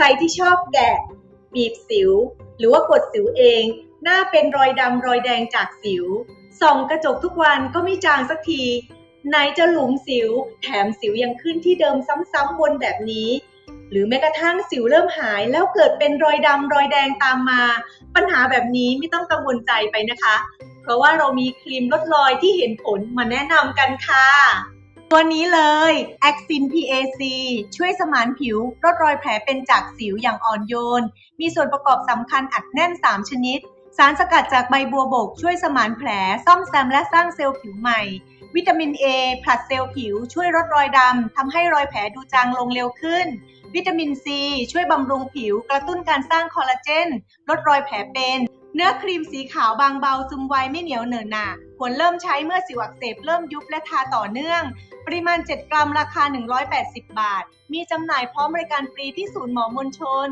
ใครที่ชอบแกะบีบสิว หรือว่ากดสิวเอง หน้าเป็นรอยดำรอยแดงจากสิว ส่องกระจกทุกวันก็ไม่จางสักที ไหนจะหลุมสิว แถมสิวยังขึ้นที่เดิมซ้ำๆวนแบบนี้ หรือแม้กระทั่งสิวเริ่มหายแล้วเกิดเป็นรอยดำรอยแดงตามมา ปัญหาแบบนี้ไม่ต้องกังวลใจไปนะคะ เพราะว่าเรามีครีมลดรอยที่เห็นผลมาแนะนำกันค่ะ ตัวนี้เลย a x i n PAC ช่วยสมานผิวลดรอยแผลเป็นจากสิวอย่างอ่อนโยน มีส่วนประกอบสำคัญอัดแน่น 3 ชนิด สารสกัดจากใบบัวบก ช่วยสมานแผล ซ่อมแซมและสร้างเซลล์ผิวใหม่ วิตามิน A ผลัดเซลล์ผิว ช่วยลดรอยดำทำให้รอยแผลดูจางลงเร็วขึ้น วิตามิน C ช่วยบำรุงผิว กระตุ้นการสร้างคอลลาเจน ลดรอยแผลเป็น เนื้อครีมสีขาวบางเบาซึมไวไม่เหนียวเหนอะหนาควรเริ่มใช้เมื่อสิวอักเสบเริ่มยุบและทาต่อเนื่อง ปริมาณ 7 กรัมราคา 180 บาท มีจำหน่ายพร้อมบริการฟรีที่ศูนย์หมอมนชน